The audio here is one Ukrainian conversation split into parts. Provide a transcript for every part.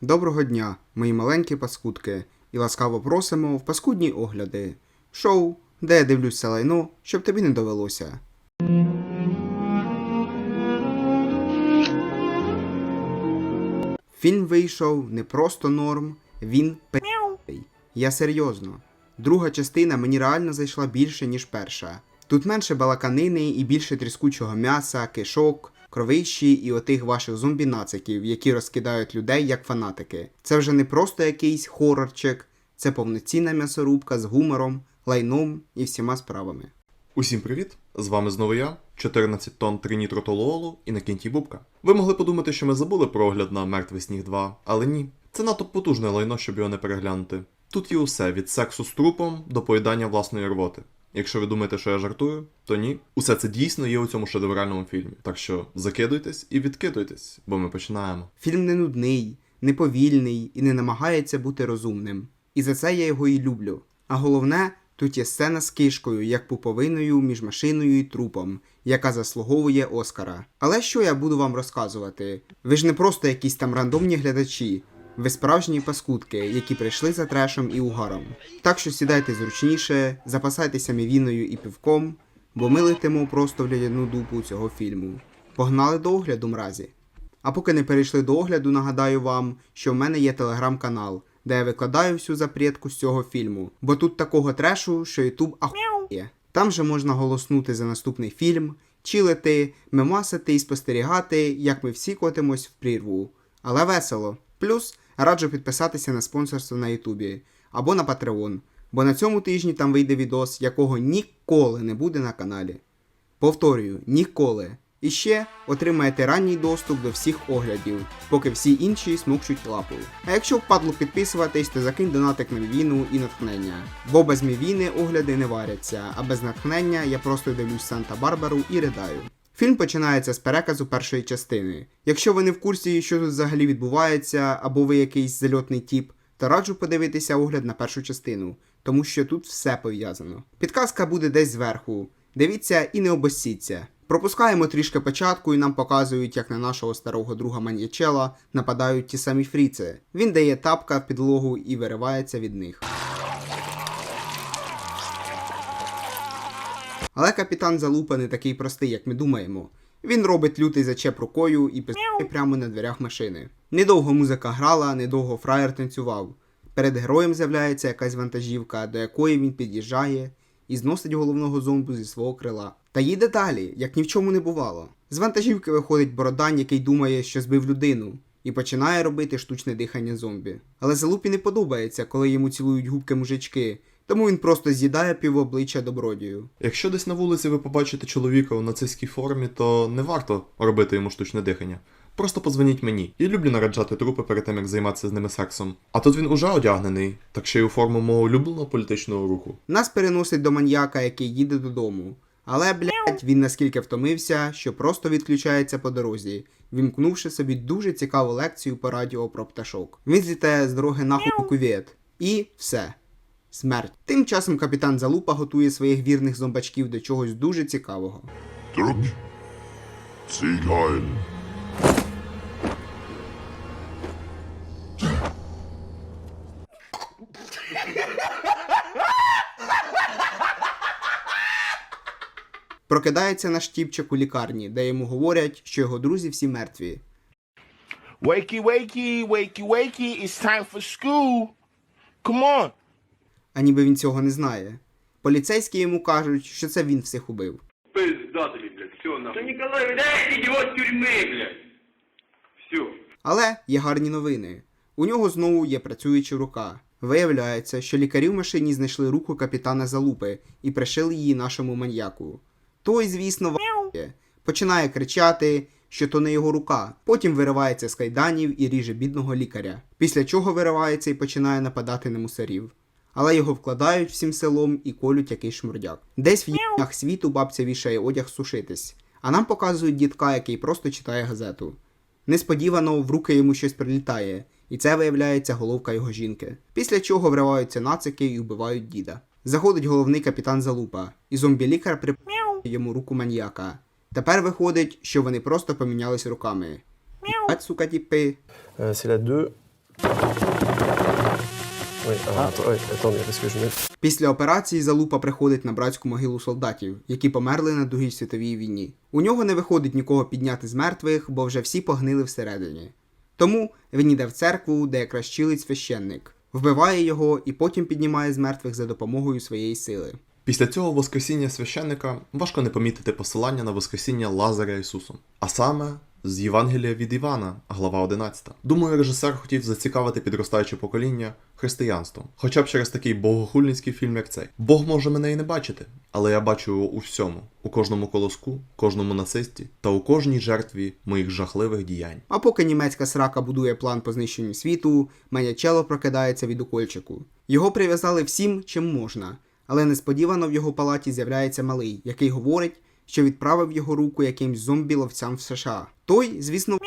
Доброго дня, мої маленькі паскудки, і ласкаво просимо в паскудні огляди. Шоу, де я дивлюся лайно, щоб тобі не довелося. Фільм вийшов не просто норм, він пи***й. Я серйозно. Друга частина мені реально зайшла більше, ніж перша. Тут менше балаканини і більше тріскучого м'яса, кишок, кровищі і отих ваших зомбі-нациків, які розкидають людей як фанатики. Це вже не просто якийсь хорорчик, це повноцінна м'ясорубка з гумором, лайном і всіма справами. Усім привіт! З вами знову я, 14 тонн тринітротолуолу і на кінті Бубка. Ви могли подумати, що ми забули про огляд на Мертвий сніг 2, але ні. Це надто потужне лайно, щоб його не переглянути. Тут є усе від сексу з трупом до поїдання власної рвоти. Якщо ви думаєте, що я жартую, то ні. Усе це дійсно є у цьому шедевральному фільмі. Так що закидуйтесь і відкидуйтесь, бо ми починаємо. Фільм не нудний, не повільний і не намагається бути розумним. І за це я його і люблю. А головне, тут є сцена з кишкою, як пуповиною між машиною і трупом, яка заслуговує Оскара. Але що я буду вам розказувати? Ви ж не просто якісь там рандомні глядачі. Ви справжні паскудки, які прийшли за трешем і угаром. Так що сідайте зручніше, запасайтеся мівіною і півком, бо ми летимо просто в лядяну дупу цього фільму. Погнали до огляду мразі. А поки не перейшли до огляду, нагадаю вам, що в мене є телеграм-канал, де я викладаю всю запрятку з цього фільму, бо тут такого трешу, що Ютуб ахує. Там же можна голоснути за наступний фільм, чилити, мемасити і спостерігати, як ми всі котимось в прірву. Але весело. Плюс раджу підписатися на спонсорство на Ютубі або на Patreon, бо на цьому тижні там вийде відос, якого ніколи не буде на каналі. Повторюю, ніколи. І ще отримаєте ранній доступ до всіх оглядів, поки всі інші смокчуть лапу. А якщо впадло підписуватись, то закинь донатик на мівіну і натхнення. Бо без мівіни огляди не варяться, а без натхнення я просто дивлюсь Санта-Барбару і ридаю. Фільм починається з переказу першої частини. Якщо ви не в курсі, що тут взагалі відбувається, або ви якийсь зальотний тіп, то раджу подивитися огляд на першу частину, тому що тут все пов'язано. Підказка буде десь зверху. Дивіться і не обоссіться. Пропускаємо трішки початку і нам показують, як на нашого старого друга маньячела нападають ті самі фріци. Він дає тапка в підлогу і виривається від них. Але капітан Залупа не такий простий, як ми думаємо. Він робить лютий зачеп рукою і пиздує прямо на дверях машини. Недовго музика грала, недовго фраєр танцював. Перед героєм з'являється якась вантажівка, до якої він під'їжджає і зносить головного зомбу зі свого крила. Та їде далі, як ні в чому не бувало. З вантажівки виходить бородань, який думає, що збив людину, і починає робити штучне дихання зомбі. Але залупі не подобається, коли йому цілують губки мужички, тому він просто з'їдає півобличчя добродію. Якщо десь на вулиці ви побачите чоловіка у нацистській формі, то не варто робити йому штучне дихання. Просто подзвоніть мені. Я люблю нараджати трупи перед тим, як займатися з ними сексом. А тут він уже одягнений, так ще й у форму мого улюбленого політичного руху. Нас переносить до маньяка, який їде додому. Але, блядь, він наскільки втомився, що просто відключається по дорозі, вімкнувши собі дуже цікаву лекцію по радіо про пташок. Він злітає з дороги нахуй у кювет. І все. Смерть. Тим часом капітан Залупа готує своїх вірних зомбачків до чогось дуже цікавого. Прокидається наш тіпчик у лікарні, де йому говорять, що його друзі всі мертві. Wakey, wakey, wakey, wakey, it's time for school. Come on. А ніби він цього не знає. Поліцейські йому кажуть, що це він всіх убив. Пиздатели, блядь, все нахуй. Да Николай, дайте его с тюрьмы, блядь. Все. Але є гарні новини. У нього знову є працююча рука. Виявляється, що лікарі в машині знайшли руку капітана Залупи і пришили її нашому маньяку. Той, звісно, в***є. починає кричати, що то не його рука. Потім виривається з кайданів і ріже бідного лікаря. Після чого виривається і починає нападати на мусорів. Але його вкладають всім селом і колють якийсь шмурдяк. Десь в їх світу бабця вішає одяг сушитись. А нам показують дітка, який просто читає газету. Несподівано в руки йому щось прилітає, і це виявляється головка його жінки. Після чого вриваються нацики і вбивають діда. Заходить головний капітан Залупа, і зомбі-лікар при йому руку маньяка. Тепер виходить, що вони просто помінялись руками. Сука, тіпи. Euh, c'est la 2. Oui, alors, attends- ouais, attendez, parce que je mets. Після операції залупа приходить на братську могилу солдатів, які померли на Другій світовій війні. У нього не виходить нікого підняти з мертвих, бо вже всі погнили всередині. Тому він іде в церкву, де якраз чилить священник, вбиває його і потім піднімає з мертвих за допомогою своєї сили. Після цього Воскресіння священника важко не помітити посилання на Воскресіння Лазаря Ісусом. А саме з Євангелія від Івана, глава 11. Думаю, режисер хотів зацікавити підростаюче покоління християнством, хоча б через такий богохульницький фільм, як цей. Бог може мене і не бачити, але я бачу його у всьому, у кожному колоску, кожному нацисті та у кожній жертві моїх жахливих діянь. А поки німецька срака будує план по знищенню світу, Манячело прокидається від укольчику. Його прив'язали всім, чим можна, але несподівано в його палаті з'являється малий, який говорить, що відправив його руку якимсь зомбі-ловцям в США. Той, звісно,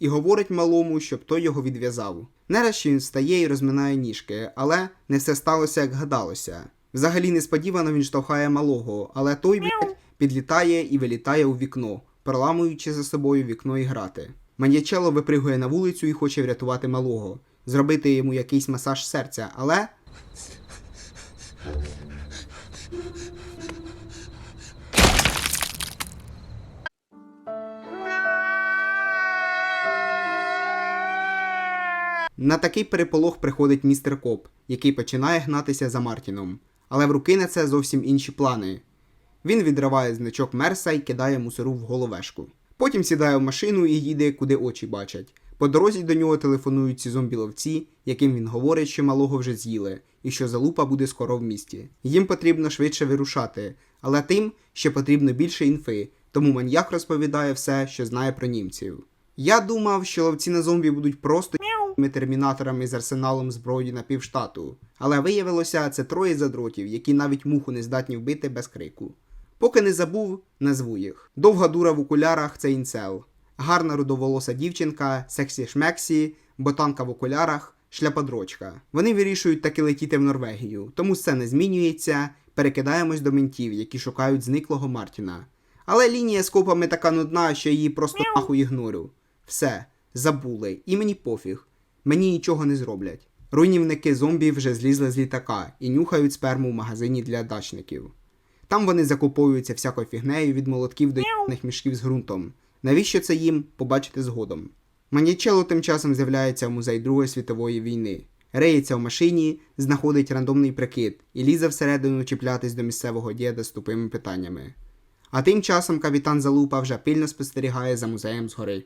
і говорить малому, щоб той його відв'язав. Нарешті він встає і розминає ніжки, але не все сталося, як гадалося. Взагалі несподівано він штовхає малого, але той блядь, підлітає і вилітає у вікно, проламуючи за собою вікно і грати. Маньячело випригує на вулицю і хоче врятувати малого, зробити йому якийсь масаж серця, але На такий переполох приходить містер Коп, який починає гнатися за Мартіном. Але в руки на це зовсім інші плани. Він відриває значок Мерса і кидає мусору в головешку. Потім сідає в машину і їде, куди очі бачать. По дорозі до нього телефонують ці зомбі-ловці, яким він говорить, що малого вже з'їли, і що залупа буде скоро в місті. Їм потрібно швидше вирушати, але тим ще потрібно більше інфи, тому маньяк розповідає все, що знає про німців. Я думав, що ловці на зомбі будуть просто термінаторами з арсеналом зброї на півштату. Але виявилося, це троє задротів, які навіть муху не здатні вбити без крику. Поки не забув, назву їх. Довга дура в окулярах це інцел. Гарна рудоволоса дівчинка, сексі шмексі, ботанка в окулярах, шляподрочка. Вони вирішують таки летіти в Норвегію, тому не змінюється. Перекидаємось до ментів, які шукають зниклого Мартіна. Але лінія з копами така нудна, що її просто нахуй ігнорю. Все, забули, і мені пофіг. Мені нічого не зроблять. Руйнівники зомбі вже злізли з літака і нюхають сперму в магазині для дачників. Там вони закуповуються всякою фігнею від молотків до ***них мішків з ґрунтом. Навіщо це їм побачити згодом? Манічело тим часом з'являється в музей Другої світової війни. Реється в машині, знаходить рандомний прикид і лізе всередину чіплятись до місцевого діда з тупими питаннями. А тим часом капітан Залупа вже пильно спостерігає за музеєм згори.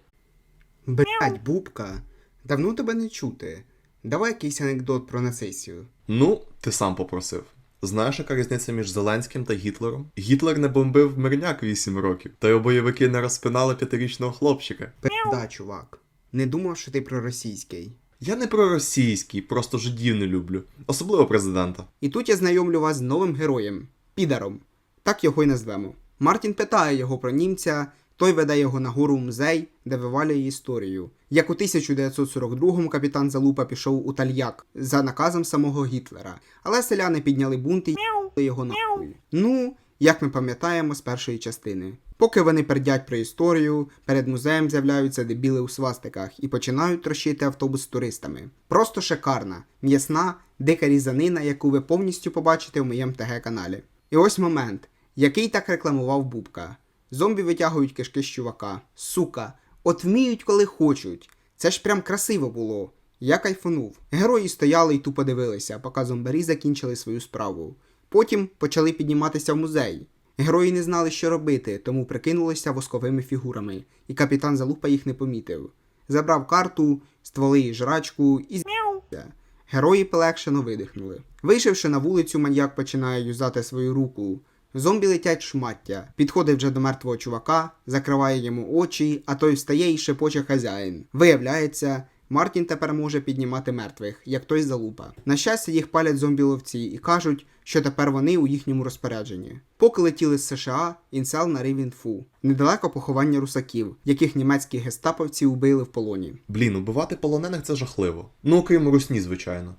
Блять, бубка, давно тебе не чути. Давай якийсь анекдот про нацистів. Ну, ти сам попросив. Знаєш, яка різниця між Зеленським та Гітлером? Гітлер не бомбив мирняк 8 років, та його бойовики не розпинали п'ятирічного хлопчика. Пизда, чувак. Не думав, що ти проросійський. Я не проросійський, просто жидів не люблю, особливо президента. І тут я знайомлю вас з новим героєм Підаром. Так його й назвемо. Мартін питає його про німця, той веде його на гору в музей, де вивалює історію. Як у 1942-му капітан Залупа пішов у Тальяк за наказом самого Гітлера, але селяни підняли бунт і його нахуй. Ну, як ми пам'ятаємо з першої частини. Поки вони пердять про історію, перед музеєм з'являються дебіли у свастиках і починають трощити автобус з туристами. Просто шикарна, м'ясна, дика різанина, яку ви повністю побачите в моєму ТГ каналі. І ось момент, який так рекламував Бубка. Зомбі витягують кишки з чувака. Сука, от вміють, коли хочуть. Це ж прям красиво було. Я кайфанув. Герої стояли і тупо дивилися, поки зомбарі закінчили свою справу. Потім почали підніматися в музей. Герої не знали, що робити, тому прикинулися восковими фігурами, і капітан Залупа їх не помітив. Забрав карту, стволи і жрачку і з***ся. Герої полегшено видихнули. Вийшовши на вулицю, маньяк починає юзати свою руку. Зомбі летять шмаття, підходить вже до мертвого чувака, закриває йому очі, а той встає і шепоче хазяїн. Виявляється, Мартін тепер може піднімати мертвих, як той залупа. На щастя, їх палять зомбі-ловці і кажуть, що тепер вони у їхньому розпорядженні. Поки летіли з США, інцел нарив інфу. Недалеко поховання русаків, яких німецькі гестаповці вбили в полоні. Блін, убивати полонених це жахливо. Ну окрім русні, звичайно.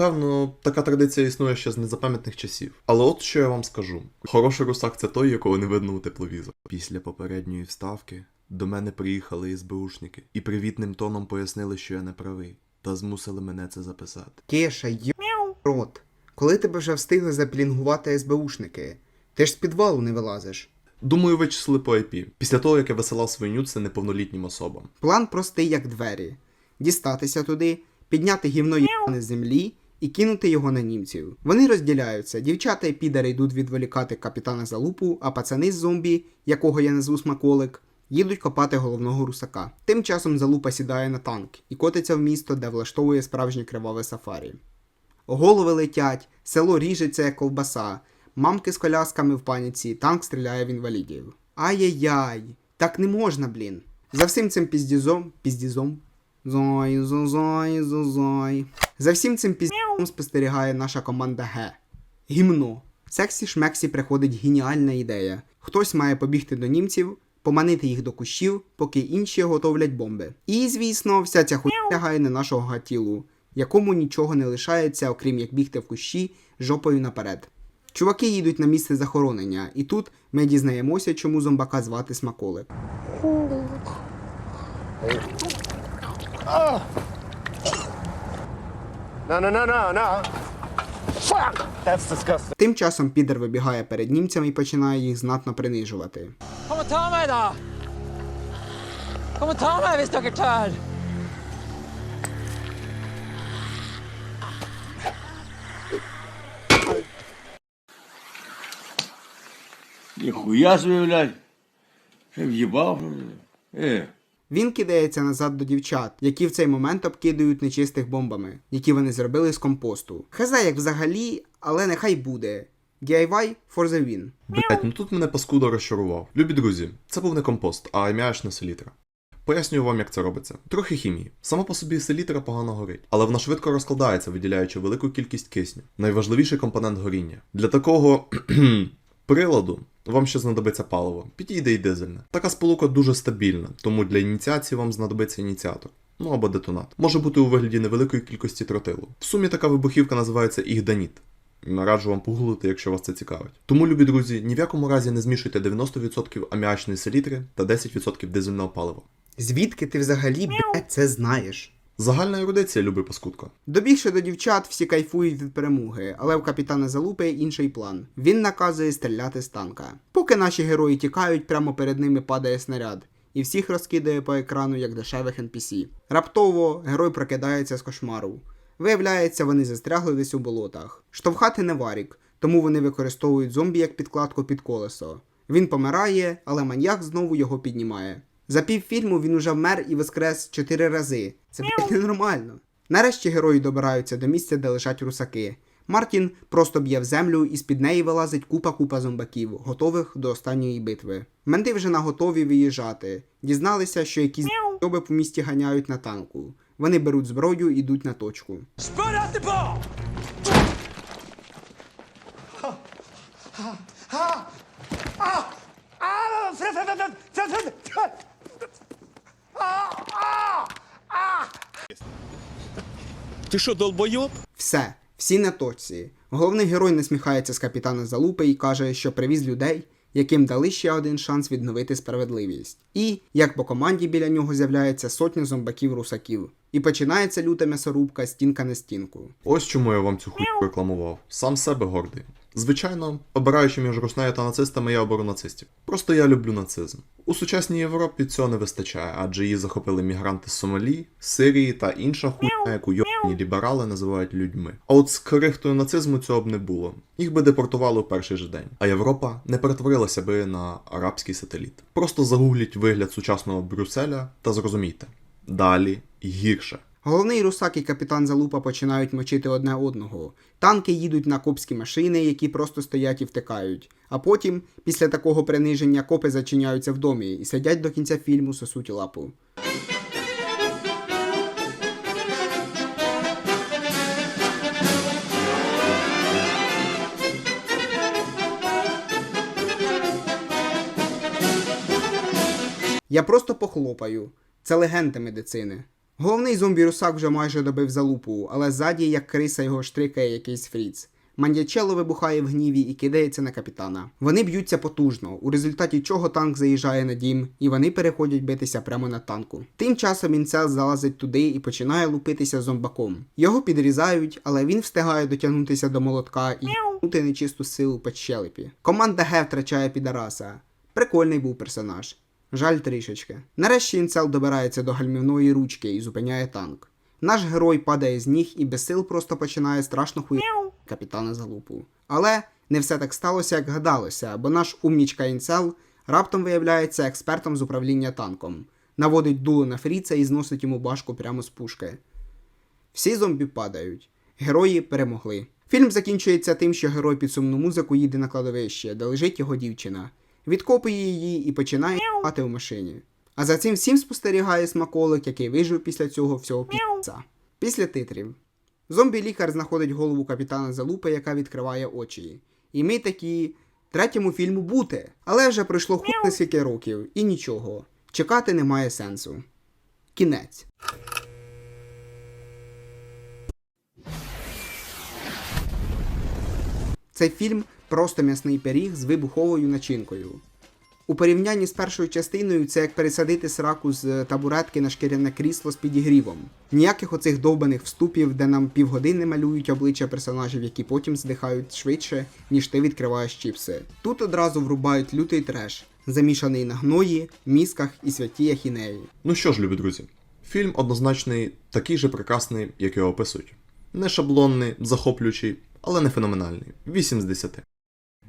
Певно, така традиція існує ще з незапам'ятних часів. Але от що я вам скажу: хороший русак це той, якого не видно у тепловізор. Після попередньої вставки до мене приїхали СБУшники і привітним тоном пояснили, що я не правий, та змусили мене це записати. Кеша, йо рот. Коли тебе вже встигли заплінгувати СБУшники? Ти ж з підвалу не вилазиш. Думаю, вичислили по IP, після того, як я висилав свої нюци неповнолітнім особам. План простий, як двері: дістатися туди, підняти гівно з землі і кинути його на німців. Вони розділяються. Дівчата і підари йдуть відволікати капітана залупу, а пацани з зомбі, якого я назву смаколик, їдуть копати головного русака. Тим часом залупа сідає на танк і котиться в місто, де влаштовує справжнє криваве сафарі. Голови летять, село ріжеться як ковбаса, мамки з колясками в паніці, танк стріляє в інвалідів. Ай-яй-яй, так не можна, блін. За всім цим піздізом, піздізом. Зой, зой, зой, зой. За всім цим піздізом спостерігає наша команда Г. Гімно. Сексі шмексі приходить геніальна ідея. Хтось має побігти до німців, поманити їх до кущів, поки інші готовлять бомби. І, звісно, вся ця хуйня лягає на нашого гатілу, якому нічого не лишається, окрім як бігти в кущі жопою наперед. Чуваки їдуть на місце захоронення, і тут ми дізнаємося, чому зомбака звати Смаколик. No, no, no, no, no. Fuck! That's disgusting. Тим часом підер вибігає перед німцями і починає їх знатно принижувати. Kom og ta meg, da! Kom og ta dere tør! Ніхуя собі, блядь. Ще в'їбав. Е. Він кидається назад до дівчат, які в цей момент обкидують нечистих бомбами, які вони зробили з компосту. Хаза як взагалі, але нехай буде. DIY for the win. Блять, ну тут мене паскудо розчарував. Любі друзі, це був не компост, а аміачна селітра. Пояснюю вам, як це робиться. Трохи хімії. Сама по собі селітра погано горить, але вона швидко розкладається, виділяючи велику кількість кисню. Найважливіший компонент горіння. Для такого приладу вам ще знадобиться паливо. Підійде і дизельне. Така сполука дуже стабільна, тому для ініціації вам знадобиться ініціатор. Ну або детонат. Може бути у вигляді невеликої кількості тротилу. В сумі така вибухівка називається ігданіт. Раджу вам погуглити, якщо вас це цікавить. Тому, любі друзі, ні в якому разі не змішуйте 90% аміачної селітри та 10% дизельного палива. Звідки ти взагалі, блядь, це знаєш? Загальна ерудиція, любий паскудко. Добігши до дівчат, всі кайфують від перемоги, але у капітана Залупи інший план. Він наказує стріляти з танка. Поки наші герої тікають, прямо перед ними падає снаряд, і всіх розкидає по екрану як дешевих NPC. Раптово герой прокидається з кошмару. Виявляється, вони застрягли десь у болотах. Штовхати не варік, тому вони використовують зомбі як підкладку під колесо. Він помирає, але маньяк знову його піднімає. За півфільму він уже вмер і воскрес чотири рази. Це блядь, ненормально. Нарешті герої добираються до місця, де лежать русаки. Мартін просто б'є в землю і з-під неї вилазить купа-купа зомбаків, готових до останньої битви. Менти вже наготові виїжджати. Дізналися, що якісь доби по місті ганяють на танку. Вони беруть зброю і йдуть на точку. Spurt Ти що, долбойоб? Все, всі на точці. Головний герой насміхається з капітана Залупи і каже, що привіз людей, яким дали ще один шанс відновити справедливість. І, як по команді біля нього з'являється сотня зомбаків-русаків. І починається люта м'ясорубка стінка на стінку. Ось чому я вам цю хуйню рекламував. Сам себе гордий. Звичайно, обираючи між руснею та нацистами, я оберу нацистів. Просто я люблю нацизм. У сучасній Європі цього не вистачає, адже її захопили мігранти з Сомалі, Сирії та інша хуйня, яку йобані ліберали називають людьми. А от з крихтою нацизму цього б не було. Їх би депортували у перший же день. А Європа не перетворилася би на арабський сателіт. Просто загугліть вигляд сучасного Брюсселя та зрозумійте. Далі гірше. Головний русак і капітан Залупа починають мочити одне одного. Танки їдуть на копські машини, які просто стоять і втикають. А потім, після такого приниження, копи зачиняються в домі і сидять до кінця фільму сосуть лапу. Я просто похлопаю. Це легенда медицини. Головний зомбі-русак вже майже добив залупу, але ззаді, як криса, його штрикає якийсь фріц. Мандячело вибухає в гніві і кидається на капітана. Вони б'ються потужно, у результаті чого танк заїжджає на дім, і вони переходять битися прямо на танку. Тим часом інцел залазить туди і починає лупитися зомбаком. Його підрізають, але він встигає дотягнутися до молотка і нечисту силу по щелепі. Команда Г втрачає підараса. Прикольний був персонаж. Жаль трішечки. Нарешті інцел добирається до гальмівної ручки і зупиняє танк. Наш герой падає з ніг і без сил просто починає страшно хуя капітана залупу. Але не все так сталося, як гадалося, бо наш умнічка інцел раптом виявляється експертом з управління танком, наводить дуло на фріца і зносить йому башку прямо з пушки. Всі зомбі падають. Герої перемогли. Фільм закінчується тим, що герой під сумну музику їде на кладовище, де лежить його дівчина. Відкопує її і починає спати в машині. А за цим всім спостерігає смаколик, який вижив після цього всього піца. Після титрів. Зомбі-лікар знаходить голову капітана Залупи, яка відкриває очі. І ми такі. Третьому фільму бути. Але вже пройшло хуй скільки років, і нічого. Чекати немає сенсу. Кінець. Цей фільм просто м'ясний пиріг з вибуховою начинкою. У порівнянні з першою частиною це як пересадити сраку з табуретки на шкіряне крісло з підігрівом. Ніяких оцих довбаних вступів, де нам півгодини малюють обличчя персонажів, які потім здихають швидше, ніж ти відкриваєш чіпси. Тут одразу врубають лютий треш, замішаний на гної, мізках і святій ахінеї. Ну що ж, любі друзі, фільм однозначний, такий же прекрасний, як його описують. Не шаблонний, захоплюючий, але не феноменальний. 8 з 10.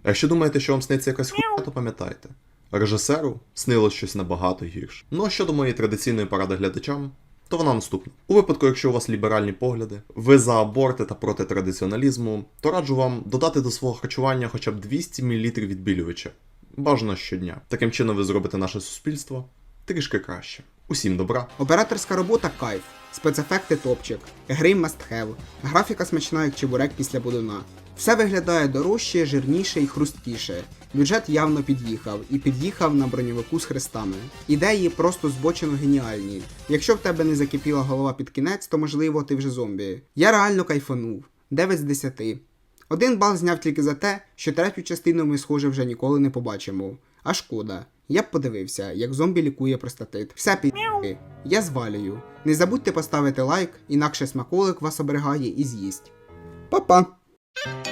Якщо думаєте, що вам сниться якась хуйня, то пам'ятайте. Режисеру снилось щось набагато гірше. Ну а щодо моєї традиційної поради глядачам, то вона наступна. У випадку, якщо у вас ліберальні погляди, ви за аборти та проти традиціоналізму, то раджу вам додати до свого харчування хоча б 200 мл відбілювача. Бажано щодня. Таким чином ви зробите наше суспільство трішки краще. Усім добра. Операторська робота кайф, спецефекти топчик, гри must have, графіка смачна як чебурек після будуна. Все виглядає дорожче, жирніше і хрусткіше. Бюджет явно під'їхав і під'їхав на броньовику з хрестами. Ідеї просто збочено геніальні. Якщо в тебе не закипіла голова під кінець, то можливо ти вже зомбі. Я реально кайфанув. 9 з 10. Один бал зняв тільки за те, що третю частину ми, схоже, вже ніколи не побачимо. А шкода. Я б подивився, як зомбі лікує простатит. Все під Я звалюю. Не забудьте поставити лайк, інакше смаколик вас оберігає і з'їсть. Па-па! you